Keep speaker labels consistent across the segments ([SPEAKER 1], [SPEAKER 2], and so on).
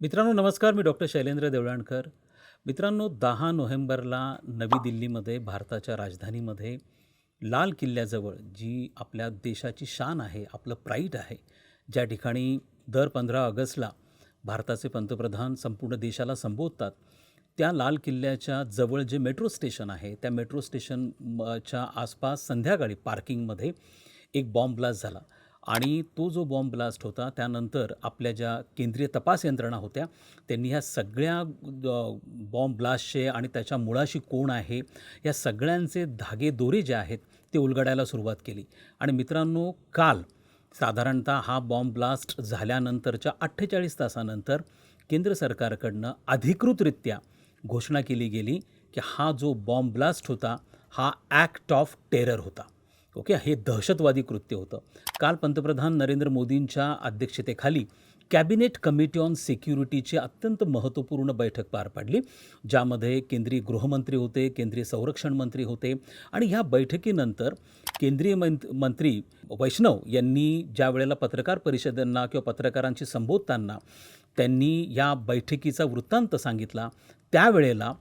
[SPEAKER 1] मित्रांनो नमस्कार. मी डॉक्टर शैलेंद्र देवळाणकर. मित्रांनो दहा नोव्हेंबरला नवी दिल्लीमध्ये भारताच्या राजधानीमध्ये लाल किल्ल्याजवळ जी आपल्या देशाची शान आहे आपलं प्राईड आहे ज्या ठिकाणी दर पंधरा ऑगस्टला भारताचे पंतप्रधान संपूर्ण देशाला संबोधतात त्या लाल किल्ल्याच्या जवळ जे मेट्रो स्टेशन आहे त्या मेट्रो स्टेशन आसपास संध्याकाळी पार्किंगमध्ये एक बॉम्ब ब्लास्ट झाला. आणि तो जो बॉम्ब ब्लास्ट होता त्यानंतर आपल्या ज्या केंद्रीय तपास यंत्रणा होत्या त्यांनी ह्या सगळ्या बॉम्ब ब्लास्टचे आणि त्याच्या मुळाशी कोण आहे या सगळ्यांचे धागेदोरे जे आहेत ते उलगडायला सुरुवात केली. आणि मित्रांनो काल साधारणतः हा बॉम्ब ब्लास्ट झाल्यानंतरच्या अठ्ठेचाळीस तासानंतर केंद्र सरकारकडनं अधिकृतरित्या घोषणा केली गेली की हा जो बॉम्ब ब्लास्ट होता हा ॲक्ट ऑफ टेरर होता. ओके? हे दहशतवादी कृत्य होतं. काल पंतप्रधान नरेंद्र मोदींच्या अध्यक्षतेखाली कॅबिनेट कमिटी ऑन सिक्युरिटीची अत्यंत महत्त्वपूर्ण बैठक पार पाडली ज्यामध्ये केंद्रीय गृहमंत्री होते केंद्रीय संरक्षण मंत्री होते आणि ह्या बैठकीनंतर केंद्रीय मंत मंत्री वैष्णव यांनी ज्या वेळेला पत्रकार परिषदांना किंवा पत्रकारांशी संबोधताना त्यांनी या बैठकीचा वृत्तांत सांगितला त्यावेळेला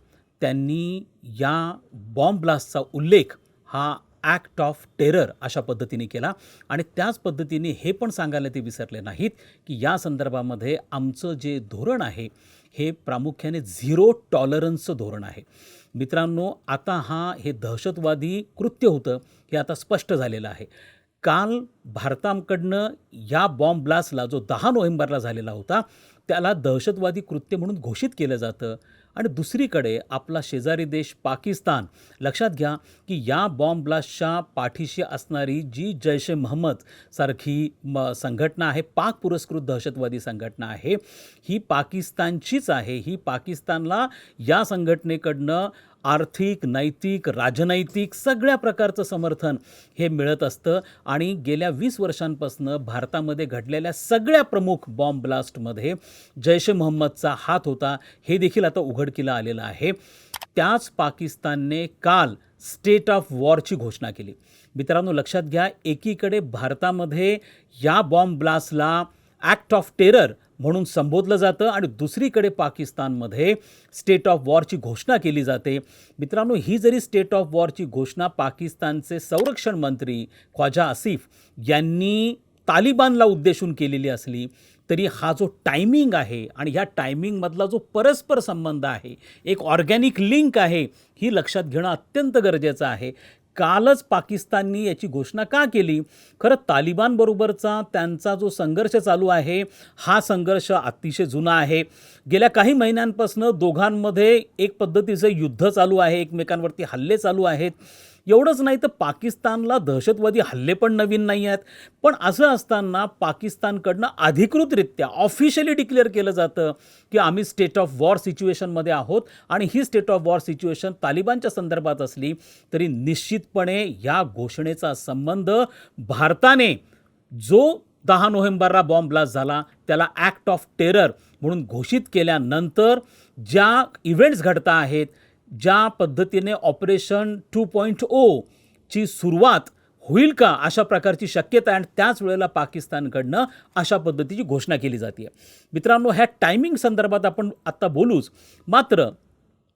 [SPEAKER 1] त्यांनी या बॉम्ब ब्लास्टचा उल्लेख हा ॲक्ट ऑफ टेरर अशा पद्धतीने केला. आणि त्याच पद्धतीने हे पण सांगायला ते विसरले नाहीत की या संदर्भामध्ये आमचं जे धोरण आहे हे प्रामुख्याने झिरो टॉलरन्सचं धोरण आहे. मित्रांनो आता हा हे दहशतवादी कृत्य होतं हे आता स्पष्ट झालेलं आहे. काल भारताकडनं या बॉम्ब ब्लास्टला जो दहा नोव्हेंबरला झालेला होता त्याला दहशतवादी कृत्य म्हणून घोषित केलं जातं. आणि दुसरीकडे आपला शेजारी देश पाकिस्तान. लक्षात घ्या की या बॉम्ब ब्लास्टच्या पाठीशी असणारी जी जैश ए महम्मद सारखी म संघटना आहे पाक पुरस्कृत दहशतवादी संघटना आहे ही पाकिस्तानचीच आहे. ही पाकिस्तानला या संघटनेकडनं आर्थिक नैतिक राजनैतिक सगळ्या प्रकारचं समर्थन हे मिळत असतं. आणि गेल्या वीस वर्षांपासून भारतामध्ये घडलेल्या सगळ्या प्रमुख बॉम्ब ब्लास्टमध्ये जैश ए मोहम्मदचा हात होता. हे देखील आता उघडकीला आलेलं आहे. त्याच पाकिस्तानने काल स्टेट ऑफ वॉरची घोषणा केली. मित्रांनो लक्षात घ्या एकीकडे भारतामध्ये या बॉम्ब ब्लास्टला ॲक्ट ऑफ टेरर म्हणून संबोधलं जातं आणि दुसरीकडे पाकिस्तानमध्ये स्टेट ऑफ वॉरची घोषणा केली जाते. मित्रांनो ही जरी स्टेट ऑफ वॉरची घोषणा पाकिस्तानचे संरक्षण मंत्री ख्वाजा आसिफ यांनी तालिबानला उद्देशून केलेली असली तरी हा जो टायमिंग आहे आणि ह्या टायमिंगमधला जो परस्पर संबंध आहे एक ऑर्गॅनिक लिंक आहे ही लक्षात घेणं अत्यंत गरजेचं आहे. कालच पाकिस्ताननी याची घोषणा का केली? खरं तालिबानबरोबरचा त्यांचा जो संघर्ष चालू आहे हा संघर्ष अतिशय जुना आहे. गेल्या काही महिन्यांपासून दोघांमध्ये एक पद्धतीचं युद्ध चालू आहे एकमेकांवरती हल्ले चालू आहेत. एवढंच नाही तर पाकिस्तानला दहशतवादी हल्ले पण नवीन नाही आहेत. पण असं असताना पाकिस्तानकडनं अधिकृतरित्या ऑफिशियली डिक्लेअर केलं जातं की आम्ही स्टेट ऑफ वॉर सिच्युएशनमध्ये आहोत आणि ही स्टेट ऑफ वॉर सिच्युएशन तालिबानच्या संदर्भात असली तरी निश्चितपणे या घोषणेचा संबंध भारताने जो दहा नोव्हेंबरला बॉम्ब ब्लास्ट झाला त्याला ॲक्ट ऑफ टेरर म्हणून घोषित केल्यानंतर ज्या इव्हेंट्स घडता आहेत ज्या पद्धतीने ऑपरेशन टू पॉईंट ओ ची सुरुवात होईल का अशा प्रकारची शक्यता आहे आणि त्याच वेळेला पाकिस्तानकडनं अशा पद्धतीची घोषणा केली जाते. मित्रांनो ह्या टायमिंग संदर्भात आपण आत्ता बोलूच. मात्र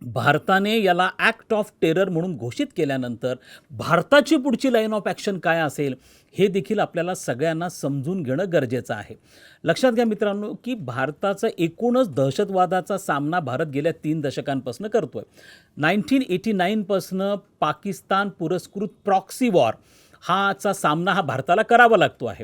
[SPEAKER 1] भारताने याला ॲक्ट ऑफ टेरर म्हणून घोषित केल्यानंतर भारताची पुढची लाईन ऑफ ॲक्शन काय असेल हे देखील आपल्याला सगळ्यांना समजून घेणं गरजेचं आहे. लक्षात घ्या मित्रांनो की भारताचा एकूणच दहशतवादाचा सामना भारत गेल्या तीन दशकांपासून आहे नाईन्टीन एटी नाईनपासनं पाकिस्तान पुरस्कृत प्रॉक्सी वॉर हाचा सामना हा भारताला करावा लागतो आहे.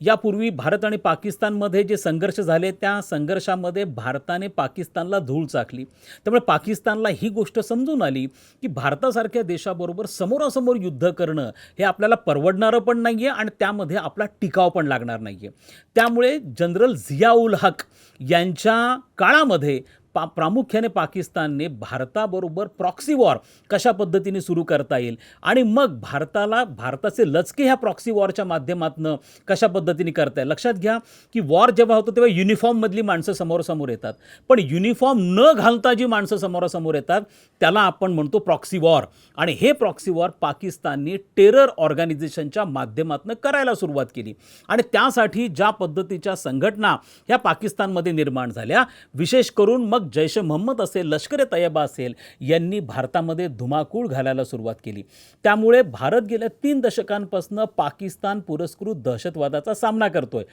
[SPEAKER 1] यापूर्वी भारत आणि पाकिस्तानमध्ये जे संघर्ष झाले त्या संघर्षामध्ये भारताने पाकिस्तानला धूळ चाकली. त्यामुळे पाकिस्तानला ही गोष्ट समजून आली की भारतासारख्या देशाबरोबर समोरासमोर युद्ध करणं हे आपल्याला परवडणारं पण नाही आहे आणि त्यामध्ये आपला टिकाव पण लागणार नाही आहे त्यामुळे जनरल झियाउल हक यांच्या काळामध्ये पा प्रामुख्याने पाकिस्तानने भारताबरोबर प्रॉक्सी वॉर कशा पद्धतीने सुरू करता येईल? आणि मग भारताला भारताचे लचके ह्या प्रॉक्सी वॉरच्या माध्यमातून कशा पद्धतीने करता येईल? लक्षात घ्या की वॉर जेव्हा होतो तेव्हा युनिफॉर्ममधली माणसं समोरासमोर येतात. पण युनिफॉर्म न घालता जी माणसं समोरासमोर येतात त्याला आपण म्हणतो प्रॉक्सी वॉर आणि हे प्रॉक्सी वॉर पाकिस्तानने टेरर ऑर्गनायझेशनच्या माध्यमातून करायला सुरुवात केली. आणि त्यासाठी ज्या पद्धतीच्या संघटना ह्या पाकिस्तानमध्ये निर्माण झाल्या विशेष करून मग जैश मोहम्मद असेल लष्कर ए तय्यबा असेल यांनी भारतामध्ये धुमाकूळ घालायला सुरुवात केली. त्यामुळे भारत गेल्या तीन दशकांपासून पाकिस्तान पुरस्कृत दहशतवादाचा सामना करतोय.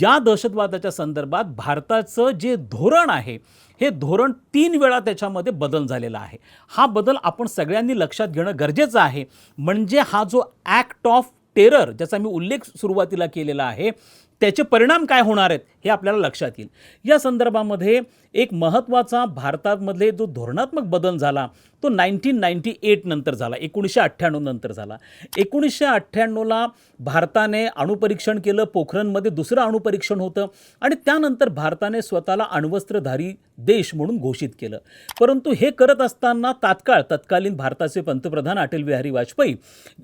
[SPEAKER 1] या दहशतवादाच्या संदर्भात भारताचं जे धोरण आहे हे धोरण तीन वेळा त्याच्यामध्ये बदल झालेला आहे. हा बदल आपण सगळ्यांनी लक्षात घेणं गरजेचं आहे. म्हणजे हा जो ॲक्ट ऑफ टेरर ज्याचा मी उल्लेख सुरुवातीला केलेला आहे त्याचे परिणाम काय होणार आहेत हे आपल्याला लक्षात येईल. या संदर्भामध्ये एक महत्त्वाचा भारतामधले जो धोरणात्मक बदल झाला तो नाईन्टीन नाईन्टी एट नंतर झाला एकोणीसशे अठ्ठ्याण्णव नंतर झाला. एकोणीसशे अठ्ठ्याण्णवला भारताने अणुपरीक्षण केलं पोखरणमध्ये दुसरं अणुपरीक्षण होतं आणि त्यानंतर भारताने स्वतःला अण्वस्त्रधारी देश म्हणून घोषित केलं. परंतु हे करत असताना तात्काळ तत्कालीन भारताचे पंतप्रधान अटल बिहारी वाजपेयी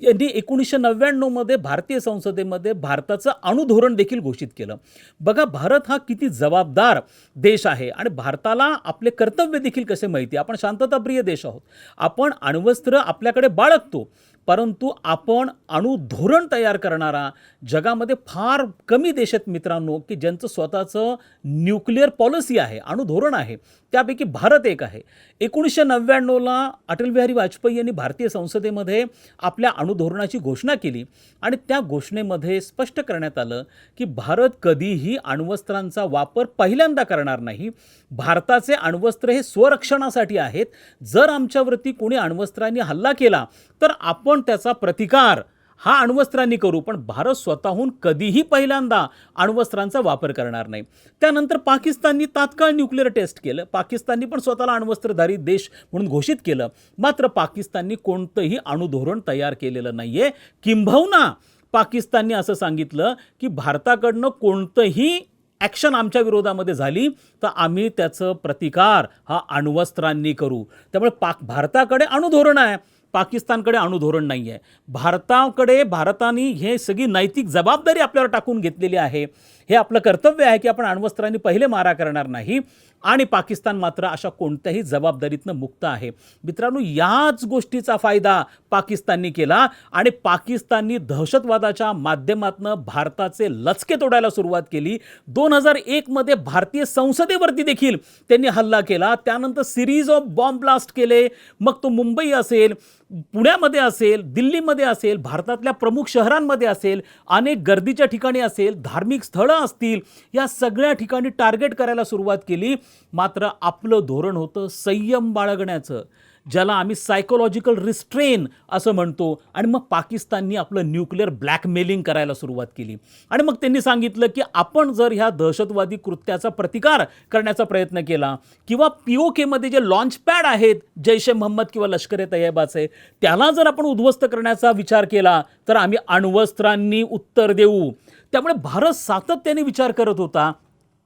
[SPEAKER 1] यांनी एकोणीसशे नव्याण्णवमध्ये भारतीय संसदेमध्ये भारताचं अणुधोरण देखील घोषित केलं. बघा भारत हा किती जबाबदार देश आहे आणि भारताला आपले कर्तव्य देखील कसे माहिती आपण शांतताप्रिय देश आहोत. आपण अण्वस्त्र आपल्याकडे बाळगतो. परंतु आपण अणुधोरण तयार करणारा जगामध्ये फार कमी देश आहेत मित्रांनो की ज्यांचं स्वतःचं न्यूक्लिअर पॉलिसी आहे अणुधोरण आहे त्यापैकी भारत एक आहे. एकोणीसशे नव्याण्णवला अटल बिहारी वाजपेयी यांनी भारतीय संसदेमध्ये आपल्या अणुधोरणाची घोषणा केली आणि त्या घोषणेमध्ये स्पष्ट करण्यात आलं की भारत कधीही अण्वस्त्रांचा वापर पहिल्यांदा करणार नाही. भारताचे अण्वस्त्र हे स्वरक्षणासाठी आहेत. जर आमच्यावरती कोणी अण्वस्त्रांनी हल्ला केला तर आपण त्याचा प्रतिकार हा अण्वस्त्रांनी करू पण भारत स्वतःहून कधीही पहिल्यांदा अण्वस्त्रांचा वापर करणार नाही. त्यानंतर पाकिस्ताननी तात्काळ न्यूक्लिअर टेस्ट केलं. पाकिस्ताननी पण स्वतःला अण्वस्त्रधारी देश म्हणून घोषित केलं. मात्र पाकिस्ताननी कोणतंही अणुधोरण तयार केलेलं नाही आहे किंबहुना पाकिस्ताननी असं सांगितलं की भारताकडनं कोणतंही ॲक्शन आमच्या विरोधामध्ये झाली तर आम्ही त्याचं प्रतिकार हा अण्वस्त्रांनी करू. त्यामुळे पाक भारताकडे अणुधोरण आहे. पाकिस्तानकडे अणुधोरण नाही आहे भारताकडे भारताने हे सगळी नैतिक जबाबदारी आपल्यावर टाकून घेतलेली आहे. हे आपलं कर्तव्य आहे की आपण अण्वस्त्रांनी पहिले मारा करणार नाही. आणि पाकिस्तान मात्र अशा कोणत्याही जबाबदारीतनं मुक्त आहे. मित्रांनो याच गोष्टीचा फायदा पाकिस्ताननी केला आणि पाकिस्ताननी दहशतवादाच्या माध्यमातून भारताचे लचके तोडायला सुरुवात केली. दोन हजार एकमध्ये भारतीय संसदेवरती देखील त्यांनी हल्ला केला. त्यानंतर सिरीज ऑफ बॉम्ब ब्लास्ट केले. मग तो मुंबई असेल पुण्यामध्ये असेल दिल्लीमध्ये असेल भारतातल्या प्रमुख शहरांमध्ये असेल अनेक गर्दीच्या ठिकाणी असेल धार्मिक स्थळं असतील या सगळ्या ठिकाणी टार्गेट करायला सुरुवात केली. मात्र आपलं धोरण होतं संयम बाळगण्याचं ज्याला आम्ही सायकोलॉजिकल रिस्ट्रेन असं म्हणतो. आणि मग पाकिस्ताननी आपलं न्यूक्लिअर ब्लॅकमेलिंग करायला सुरुवात केली. आणि मग त्यांनी सांगितलं की आपण जर ह्या दहशतवादी कृत्याचा प्रतिकार करण्याचा प्रयत्न केला किंवा पी ओ केमध्ये जे लॉन्च पॅड आहेत जैश ए महम्मद किंवा लष्कर ए तय्यबाचे त्याला जर आपण उद्ध्वस्त करण्याचा विचार केला तर आम्ही अण्वस्त्रांनी उत्तर देऊ. त्यामुळे भारत सातत्याने विचार करत होता.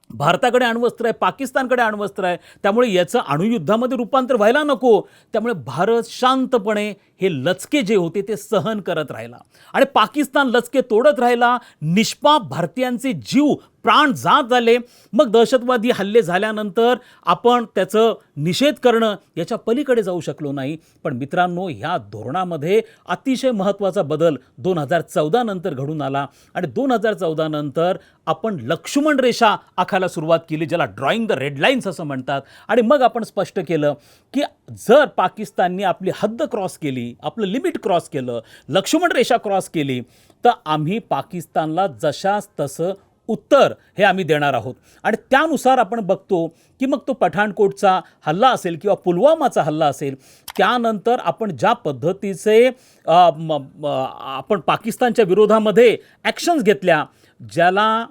[SPEAKER 1] भारताकडे अण्वस्त्र आहे पाकिस्तानकडे अण्वस्त्र आहे. त्यामुळे याचं अणुयुद्धामध्ये रूपांतर व्हायला नको. त्यामुळे भारत शांतपणे हे लचके जे होते ते सहन करत राहिला. आणि पाकिस्तान लचके तोडत राहिला. निष्पाप भारतीयांचे जीव प्राण जात झाले. मग दहशतवादी हल्ले झाल्यानंतर आपण त्याचं निषेध करणं याच्या पलीकडे जाऊ शकलो नाही. पण मित्रांनो ह्या धोरणामध्ये अतिशय महत्त्वाचा बदल दोन हजार चौदा नंतर घडून आला. आणि दोन हजार चौदा नंतर आपण लक्ष्मण रेषा आखायला सुरुवात केली ज्याला ड्रॉइंग द रेड लाईन्स असं म्हणतात. आणि मग आपण स्पष्ट केलं की जर पाकिस्तानने आपली हद्द क्रॉस केली आपलं लिमिट क्रॉस केलं लक्ष्मण रेषा क्रॉस केली तर आम्ही पाकिस्तानला जशास तसं उत्तर हे आम्ही देणार आहोत. आणि त्यानुसार आपण बघतो की मग तो पठाणकोटचा हल्ला असेल किंवा पुलवामाचा हल्ला असेल त्यानंतर आपण ज्या पद्धतीचे आपण पाकिस्तानच्या विरोधामध्ये ॲक्शन्स घेतल्या ज्याला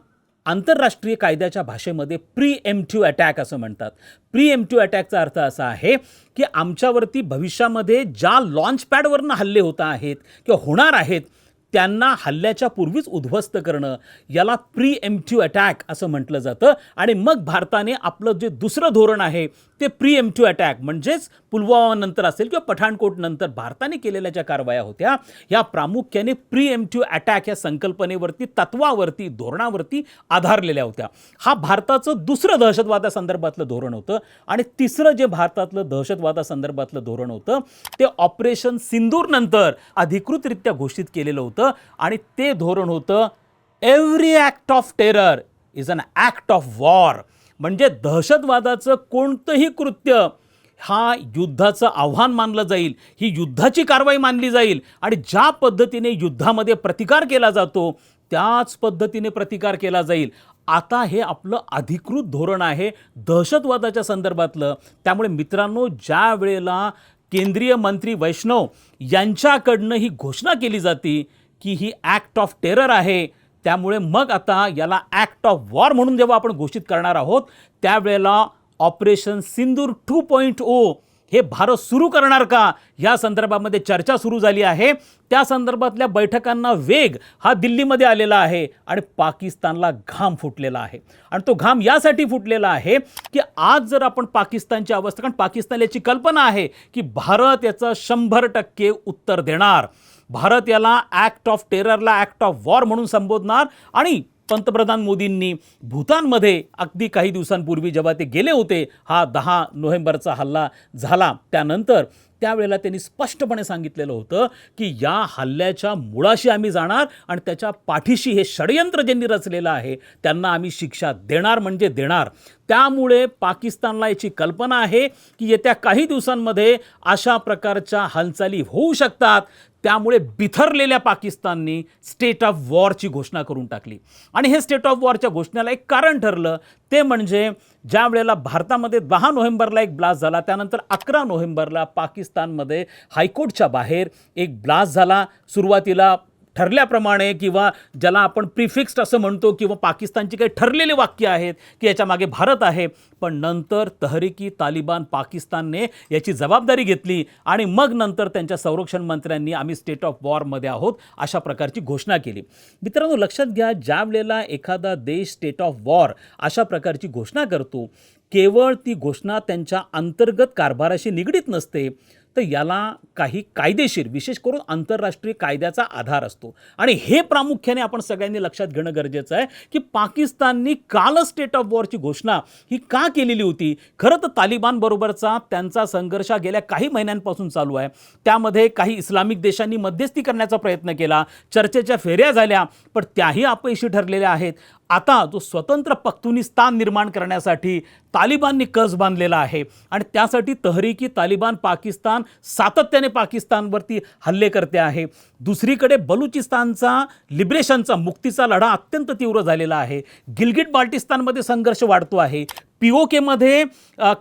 [SPEAKER 1] आंतरराष्ट्रीय कायद्याच्या भाषेमध्ये प्री एम्प्टिव्ह अटॅक असं म्हणतात. प्री एम्प्टिव्ह अटॅकचा अर्थ असा आहे की आमच्यावरती भविष्यामध्ये ज्या लॉन्च पॅडवरनं हल्ले होत आहेत किंवा होणार आहेत त्यांना हल्ल्याच्या पूर्वीच उद्ध्वस्त करणं याला प्री एम्प्टिव्ह अटॅक असं म्हटलं जातं. आणि मग भारताने आपलं जे दुसरं धोरण आहे ते प्री एम्प्टिव्ह अटॅक म्हणजेच पुलवामानंतर असेल किंवा पठाणकोटनंतर भारताने केलेल्या ज्या कारवाया होत्या ह्या प्रामुख्याने प्री एम्प्टिव्ह अटॅक या संकल्पनेवरती तत्वावरती धोरणावरती आधारलेल्या होत्या. हा भारताचं दुसरं दहशतवादासंदर्भातलं धोरण होतं आणि तिसरं जे भारतातलं दहशतवादासंदर्भातलं धोरण होतं ते ऑपरेशन सिंदूरनंतर अधिकृतरित्या घोषित केलेलं होतं. होतं आणि ते धोरण होतं every act of terror is an act of war म्हणजे दहशतवादाचं कोणतंही कृत्य हा युद्धाचं आव्हान मानलं जाईल ही युद्धाची कारवाई मानली जाईल आणि ज्या पद्धतीने युद्धामध्ये प्रतिकार केला जातो त्याच पद्धतीने प्रतिकार केला जाईल. आता हे आपलं अधिकृत धोरण आहे दहशतवादाच्या संदर्भातलं. त्यामुळे मित्रांनो ज्या वेळेला केंद्रीय मंत्री वैष्णव यांच्याकडनं ही घोषणा केली जाते की ही ॲक्ट ऑफ टेरर आहे. त्यामुळे मग आता याला ॲक्ट ऑफ वॉर म्हणून जेव्हा आपण घोषित करणार आहोत त्यावेळेला operation Sindoor two point O हे भारत सुरू करणार का? या संदर्भामध्ये चर्चा सुरू झाली आहे. त्या संदर्भातल्या बैठकांना वेग हा दिल्लीमध्ये आलेला आहे आणि पाकिस्तानला घाम फुटलेला आहे. आणि तो घाम यासाठी फुटलेला आहे की आज जर आपण पाकिस्तानची अवस्था कारण पाकिस्तान याची कल्पना आहे की भारत याचं शंभर टक्के उत्तर देणार. भारत याला ॲक्ट ऑफ टेररला ॲक्ट ऑफ वॉर म्हणून संबोधणार आणि पंतप्रधान मोदींनी भूतानमध्ये अगदी काही दिवसांपूर्वी जेव्हा ते गेले होते हा दहा नोव्हेंबरचा हल्ला झाला. त्यानंतर त्यावेळेला त्यांनी स्पष्टपणे सांगितलेलं होतं की या हल्ल्याच्या मुळाशी आम्ही जाणार आणि त्याच्या पाठीशी हे षडयंत्र ज्यांनी रचलेलं आहे त्यांना आम्ही शिक्षा देणार म्हणजे देणार. त्यामुळे पाकिस्तानला याची कल्पना आहे की येत्या काही दिवसांमध्ये अशा प्रकारच्या हालचाली होऊ शकतात. त्यामुळे बिथरलेल्या पाकिस्ताननी स्टेट ऑफ वॉरची घोषणा करून टाकली. आणि हे स्टेट ऑफ वॉरच्या घोषणेला एक कारण ठरलं ते म्हणजे ज्या वेळेला भारतामध्ये दहा नोव्हेंबरला एक ब्लास्ट झाला त्यानंतर अकरा नोव्हेंबरला पाकिस्तानमध्ये हायकोर्टच्या बाहेर एक ब्लास्ट झाला. सुरुवातीला ठरल्याप्रमाणे किंवा ज्याला आपण प्रिफिक्स्ड असं म्हणतो किंवा पाकिस्तानची काही ठरलेले वाक्य आहेत की याच्यामागे भारत आहे पण नंतर तहरीकी तालिबान पाकिस्तानने याची जबाबदारी घेतली आणि मग नंतर त्यांच्या संरक्षण मंत्र्यांनी आम्ही स्टेट ऑफ वॉरमध्ये आहोत अशा प्रकारची घोषणा केली. मित्रांनो लक्षात घ्या ज्या वेळेला एखादा देश स्टेट ऑफ वॉर अशा प्रकारची घोषणा करतो केवळ ती घोषणा त्यांच्या अंतर्गत कारभाराशी निगडीत नसते तर याला काही कायदेशीर विशेष करून आंतरराष्ट्रीय कायद्याचा आधार असतो. आणि हे प्रामुख्याने आपण सगळ्यांनी लक्षात घेणं गरजेचं आहे की पाकिस्ताननी काल स्टेट ऑफ वॉरची घोषणा ही का केलेली होती? खरं तर तालिबानबरोबरचा त्यांचा संघर्ष गेल्या काही महिन्यांपासून चालू आहे. त्यामध्ये काही इस्लामिक देशांनी मध्यस्थी करण्याचा प्रयत्न केला. चर्चेच्या फेऱ्या झाल्या पण त्याही अपयशी ठरलेल्या आहेत. आता जो स्वतंत्र पख्तुनिस्तान निर्माण करण्यासाठी तालिबाननी कस बांधलेला आहे आणि त्यासाठी तहरीकी तालिबान पाकिस्तान सातत्याने पाकिस्तानवरती हल्ले करते आहे. दुसरीकडे बलुचिस्तानचा लिबरेशनचा मुक्तीचा लढा अत्यंत तीव्र झालेला आहे. गिलगिट बाल्टिस्तानमध्ये संघर्ष वाढतो आहे. पी ओ केमध्ये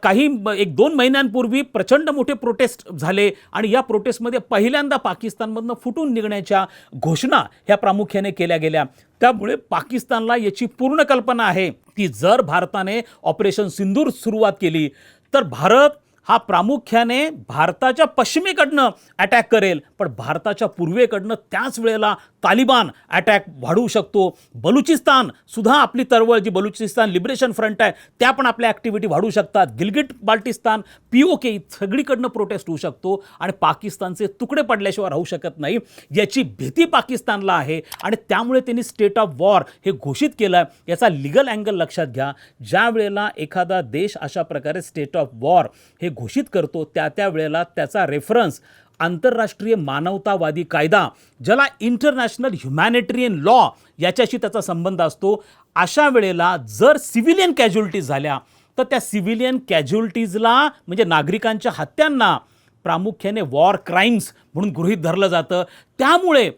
[SPEAKER 1] काही एक दोन महिन्यांपूर्वी प्रचंड मोठे प्रोटेस्ट झाले आणि या प्रोटेस्टमध्ये पहिल्यांदा पाकिस्तानमधनं फुटून निघण्याच्या घोषणा ह्या प्रामुख्याने केल्या गेल्या. त्यामुळे पाकिस्तानला याची पूर्ण कल्पना आहे की जर भारताने ऑपरेशन सिंदूर सुरुवात केली तर भारत हा प्रामुख्याने भारताच्या पश्चिमेकडनं अटॅक करेल. पण भारताच्या पूर्वेकडनं त्याच वेळेला तालिबान अटॅक वाढवू शकतो. बलुचिस्तान सुद्धा आपली चळवळ जी बलुचिस्तान लिबरेशन फ्रंट आहे त्या पण आपल्या ॲक्टिव्हिटी वाढवू शकतात. Gilgit Baltistan P O K सगळीकडनं protest होऊ शकतो आणि पाकिस्तानचे तुकडे पडल्याशिवाय राहू शकत नाही. याची भीती पाकिस्तानला आहे आणि त्यामुळे त्यांनी स्टेट ऑफ वॉर हे घोषित केलं आहे याचा लिगल अँगल लक्षात घ्या. ज्या वेळेला एखादा देश अशा प्रकारे स्टेट ऑफ वॉर हे घोषित करतो त्या त्या वेळेला त्याचा रेफरन्स आंतरराष्ट्रीय मानवतावादी कायदा ज्याला इंटरनॅशनल ह्युमॅनिटेरियन लॉ याच्याशी त्याचा संबंध असतो. अशा वेळेला जर सिव्हिलियन कॅज्युलिटीज झाल्या तर त्या सिव्हिलियन कॅज्युलिटीजला म्हणजे नागरिकांच्या हत्यांना प्रामुख्याने वॉर क्राईम्स म्हणून गृहीत धरलं जातं. त्यामुळे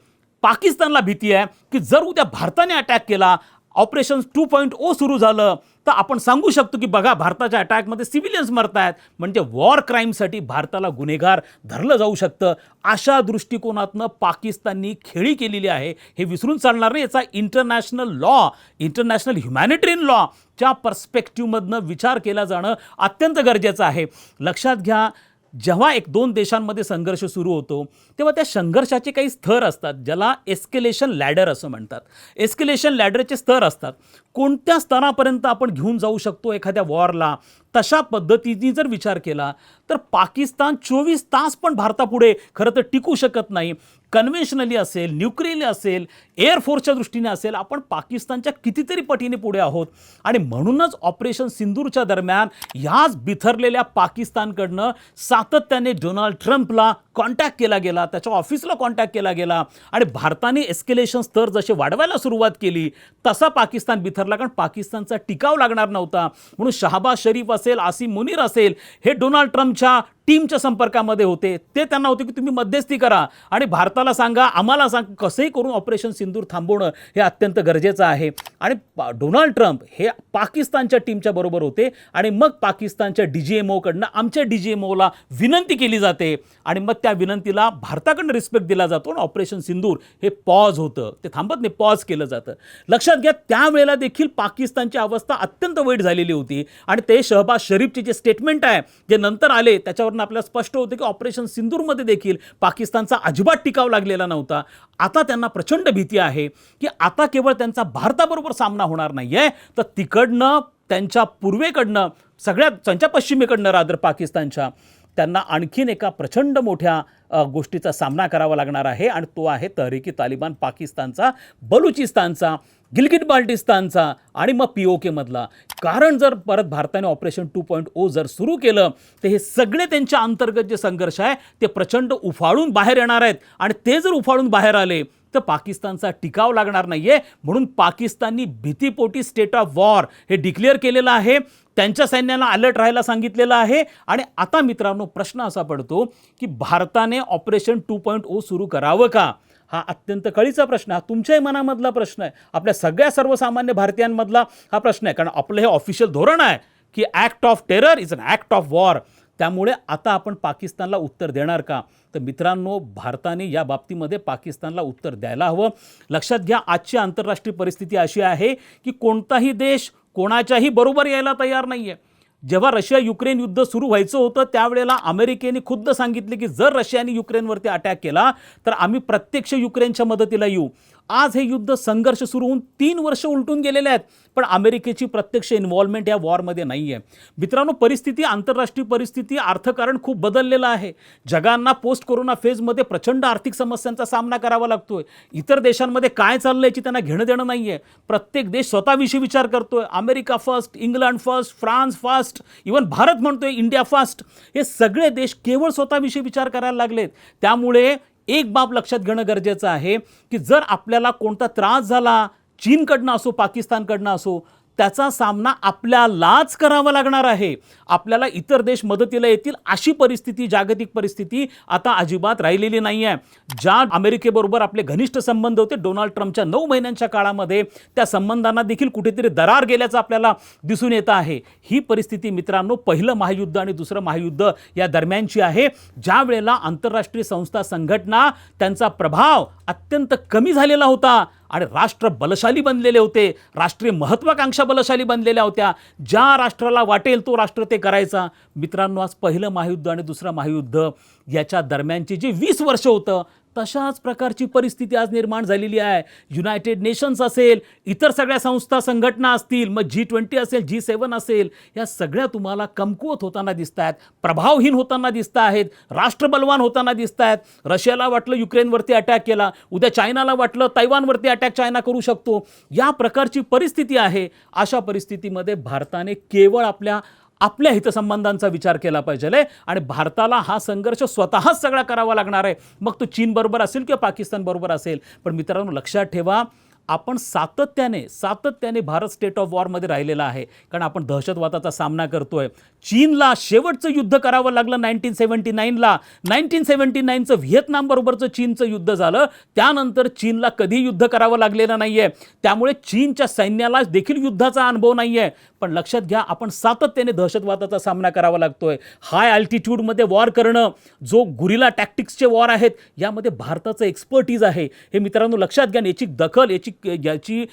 [SPEAKER 1] पाकिस्तानला भीती आहे की जर उद्या भारताने अटॅक केला ऑपरेशन टू पॉईंट ओ सुरू झालं तर आपण सांगू शकतो की बघा भारताच्या अटॅकमध्ये सिव्हिलियन्स मरत आहेत म्हणजे वॉर क्राईमसाठी भारताला गुन्हेगार धरलं जाऊ शकतं. अशा दृष्टिकोनातनं पाकिस्ताननी खेळी केलेली आहे. हे विसरून चालणार नाही. याचा इंटरनॅशनल लॉ इंटरनॅशनल ह्युमॅनिटेरियन लॉच्या पर्स्पेक्टिव्हमधनं विचार केला जाणं अत्यंत गरजेचं आहे. लक्षात घ्या जेव्हा एक दोन देशांमध्ये संघर्ष सुरू होतो तेव्हा त्या संघर्षाचे काही स्तर असतात ज्याला एस्केलेशन लॅडर असं म्हणतात. एस्केलेशन लॅडरचे स्तर असतात. कोणत्या स्तरापर्यंत आपण घेऊन जाऊ शकतो एखाद्या वॉरला? तशा पद्धतीने जर विचार केला तर पाकिस्तान चोवीस तास पण भारतापुढे खरं तर टिकू शकत नाही. कन्व्हेन्शनली असेल न्यूक्लिअरली असेल एअरफोर्सच्या दृष्टीने असेल आपण पाकिस्तानच्या कितीतरी पटीने पुढे आहोत. आणि म्हणूनच ऑपरेशन सिंदूरच्या दरम्यान ह्याच बिथरलेल्या पाकिस्तानकडनं सातत्याने डोनाल्ड ट्रम्पला कॉन्टॅक्ट केला गेला त्याच्या ऑफिसला कॉन्टॅक्ट केला गेला. आणि भारताने एस्केलेशन स्तर जसे वाढवायला सुरुवात केली तसा पाकिस्तान बिथरला कारण पाकिस्तानचा टिकाव लागणार नव्हता. म्हणून शहाबाज शरीफ असेल आसिम मुनीर असेल हे डोनाल्ड ट्रम्पच्या टीमच्या संपर्कामध्ये होते. ते त्यांना होते की तुम्ही मध्यस्थी करा आणि भारताला सांगा आम्हाला सांग कसंही करून ऑपरेशन सिंदूर थांबवणं हे अत्यंत गरजेचं आहे. आणि डोनाल्ड ट्रम्प हे पाकिस्तानच्या टीमच्या बरोबर होते आणि मग पाकिस्तानच्या डी जी एम ओकडनं आमच्या डी जी एम ओला विनंती केली जाते. आणि मग त्या विनंतीला भारताकडनं रिस्पेक्ट दिला जातो आणि ऑपरेशन सिंदूर हे पॉज होतं. ते थांबत नाही पॉज केलं जातं. लक्षात घ्या त्यावेळेला देखील पाकिस्तानची अवस्था अत्यंत वाईट झालेली होती. आणि ते शहबाज शरीफचे जे स्टेटमेंट आहे जे नंतर आले त्याच्यावर त्याच्यावरनं आपल्याला स्पष्ट होते की ऑपरेशन सिंदूरमध्ये देखील पाकिस्तानचा अजिबात टिकाव लागलेला नव्हता. आता त्यांना प्रचंड भीती आहे की आता केवळ त्यांचा भारताबरोबर सामना होणार नाही आहे तर तिकडनं त्यांच्या पूर्वेकडनं सगळ्यात त्यांच्या पश्चिमेकडनं रादर पाकिस्तानच्या त्यांना आणखीन एका प्रचंड मोठ्या गोष्टीचा सामना करावा लागणार आहे आणि तो आहे तहरीकी तालिबान पाकिस्तानचा बलुचिस्तानचा गिलगिट बाल्टिस्तानचा आणि मग पी ओ केमधला कारण जर परत भारताने ऑपरेशन टू पॉईंट ओ जर सुरू केलं तर हे सगळे त्यांच्या अंतर्गत जे संघर्ष आहे ते प्रचंड उफाळून बाहेर येणार आहेत. आणि ते जर उफाळून बाहेर आले तर पाकिस्तानचा टिकाव लागणार नाही आहे म्हणून पाकिस्ताननी भीतीपोटी स्टेट ऑफ वॉर हे डिक्लेअर केलेलं आहे. त्यांच्या सैन्याला अलर्ट राहायला सांगितलेलं आहे. आणि आता मित्रांनो प्रश्न असा पडतो की भारताने ऑपरेशन टू पॉईंट ओ सुरू करावं का? हा अत्यंत कळीचा प्रश्न हा तुमच्याही मनामधला प्रश्न आहे. आपल्या सगळ्या सर्वसामान्य भारतीयांमधला हा प्रश्न आहे. कारण आपलं हे ऑफिशियल धोरण आहे की act of terror is an act of war त्यामुळे आता आपण पाकिस्तानला उत्तर देणार का? तर मित्रांनो भारताने या बाबतीमध्ये पाकिस्तानला उत्तर द्यायला हवं. लक्षात घ्या आजची आंतरराष्ट्रीय परिस्थिती अशी आहे की कोणताही देश कोणाच्याही बरोबर यायला तयार नाही आहे जेव्हा रशिया युक्रेन युद्ध सुरू व्हायचं होतं त्यावेळेला अमेरिकेने खुद्द सांगितले की जर रशियाने युक्रेनवरती अटॅक केला तर आम्ही प्रत्यक्ष युक्रेनच्या मदतीला येऊ. आज हे युद्ध संघर्ष सुरू होऊन तीन वर्ष उलटून गेलेले आहेत. पण अमेरिकेची प्रत्यक्ष इन्व्हॉल्वमेंट या वॉरमध्ये नाही आहे मित्रांनो परिस्थिती आंतरराष्ट्रीय परिस्थिती अर्थकारण खूप बदललेलं आहे. जगांना पोस्ट कोरोना फेजमध्ये प्रचंड आर्थिक समस्यांचा सामना करावा लागतोय. इतर देशांमध्ये काय चाललं याची त्यांना घेणं देणं नाही आहे प्रत्येक देश स्वतःविषयी विचार करतोय. America first England first France first even Bharat म्हणतोय इंडिया फर्स्ट हे सगळे देश केवळ स्वतःविषयी विचार करायला लागलेत. त्यामुळे एक बाब लक्षात घेणं गरजेचं आहे की जर आपल्याला कोणता त्रास झाला चीनकडनं असो पाकिस्तानकडनं असो त्याचा सामना आपल्यालाच करावा लागणार आहे. आपल्याला इतर देश मदतीला येतील अशी परिस्थिती जागतिक परिस्थिती आता अजिबात राहिलेली नाही आहे ज्या अमेरिकेबरोबर आपले घनिष्ठ संबंध होते डोनाल्ड ट्रम्पच्या नऊ महिन्यांच्या काळामध्ये त्या संबंधांना देखील कुठेतरी दरार गेल्याचं आपल्याला दिसून येतं आहे. ही परिस्थिती मित्रांनो पहिलं महायुद्ध आणि दुसरं महायुद्ध या दरम्यानची आहे. ज्या वेळेला आंतरराष्ट्रीय संस्था संघटना त्यांचा प्रभाव अत्यंत कमी झालेला होता आणि राष्ट्र बलशाली बनलेले होते राष्ट्रीय महत्वाकांक्षा बलशाली बनलेल्या होत्या. ज्या राष्ट्राला वाटेल तो राष्ट्र ते करायचा. मित्रांनो आज पहिलं महायुद्ध आणि दुसरं महायुद्ध याच्या दरम्यानची जी वीस वर्ष होतं तशाच प्रकारची परिस्थिती आज निर्माण झालेली आहे. युनायटेड नेशन्स असेल इतर सगळ्या संस्था संघटना असतील मग जी ट्वेंटी असेल जी सेवन असेल या सगळ्या तुम्हाला कमकुवत होताना दिसत आहेत प्रभावहीन होताना दिसत आहेत राष्ट्रबलवान होताना दिसत आहेत. रशियाला वाटलं युक्रेनवरती अटॅक केला उद्या चायनाला वाटलं तैवानवरती अटॅक चायना करू शकतो. या प्रकारची परिस्थिती आहे. अशा परिस्थितीमध्ये भारताने केवळ आपल्या आपल्या हितसंबंधांचा विचार केला पाहिजे आणि भारताला हा संघर्ष स्वतःच सगळा करावा लागणार आहे. मग तो चीनबरोबर असेल किंवा पाकिस्तानबरोबर असेल. पण मित्रांनो लक्षात ठेवा आपण सातत्याने सातत्याने भारत स्टेट ऑफ वॉरमध्ये राहिलेला आहे. कारण आपण दहशतवादाचा सामना करतोय. चीनला शेवटचं युद्ध करावं लागलं नाईन्टीन सेवन्टी नाईनला. नाईन्टीन सेवन्टी नाईनचं व्हिएतनामबरोबरचं चीनचं युद्ध झालं. त्यानंतर चीनला कधी युद्ध करावं लागलेलं नाही आहे त्यामुळे चीनच्या सैन्याला देखील युद्धाचा अनुभव नाही आहे पण लक्षात घ्या आपण सातत्याने दहशतवादाचा सामना करावा लागतोय. हाय अल्टिट्यूडमध्ये वॉर करणं जो गुरिला टॅक्टिक्सचे वॉर आहेत यामध्ये भारताचं एक्सपर्टीज आहे. हे मित्रांनो लक्षात घ्या याची दखल याची याची याची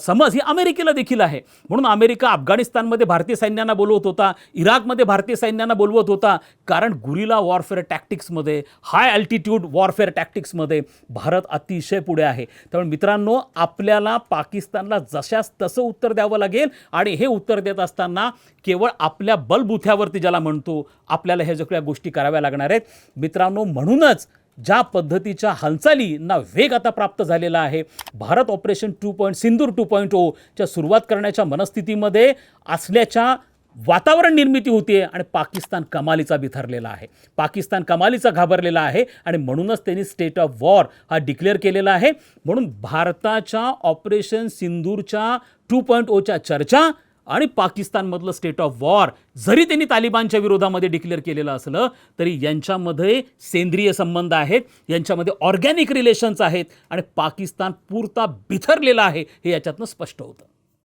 [SPEAKER 1] समज ही अमेरिकेला देखील आहे. म्हणून अमेरिका अफगाणिस्तानमध्ये भारतीय सैन्यांना बोलवत होता इराकमध्ये भारतीय सैन्यांना बोलवत होता. कारण गुरिला वॉरफेअर टॅक्टिक्समध्ये हाय अल्टिट्यूड वॉरफेअर टॅक्टिक्समध्ये भारत अतिशय पुढे आहे. त्यामुळे मित्रांनो आपल्याला पाकिस्तानला जशास तसं उत्तर द्यावं लागेल आणि हे उत्तर देत असताना केवळ आपल्या बलबुथ्यावरती ज्याला म्हणतो आपल्याला ह्या सगळ्या गोष्टी कराव्या लागणार आहेत. मित्रांनो म्हणूनच ज्या पद्धतीच्या हालचालींना वेग आता प्राप्त झालेला आहे. Bharat operation two point Sindoor two point ओच्या सुरुवात करण्याच्या मनस्थितीमध्ये असल्याच्या वातावरण निर्मिती होतीये आणि पाकिस्तान कमालीचा बिथरलेला आहे. पाकिस्तान कमालीचा घाबरलेला आहे आणि म्हणूनच त्यांनी स्टेट ऑफ वॉर हा डिक्लेअर केलेला आहे. म्हणून भारताच्या ऑपरेशन सिंदूरच्या टू पॉईंट ओच्या चर्चा आणि पाकिस्तानमधलं स्टेट ऑफ वॉर जरी त्यांनी तालिबानच्या विरोधामध्ये डिक्लेअर केलेलं असलं तरी यांच्यामध्ये सेंद्रिय संबंध आहेत यांच्यामध्ये ऑर्गॅनिक रिलेशन्स आहेत आणि पाकिस्तान पुरता बिथरलेला आहे हे याच्यातनं स्पष्ट होतं.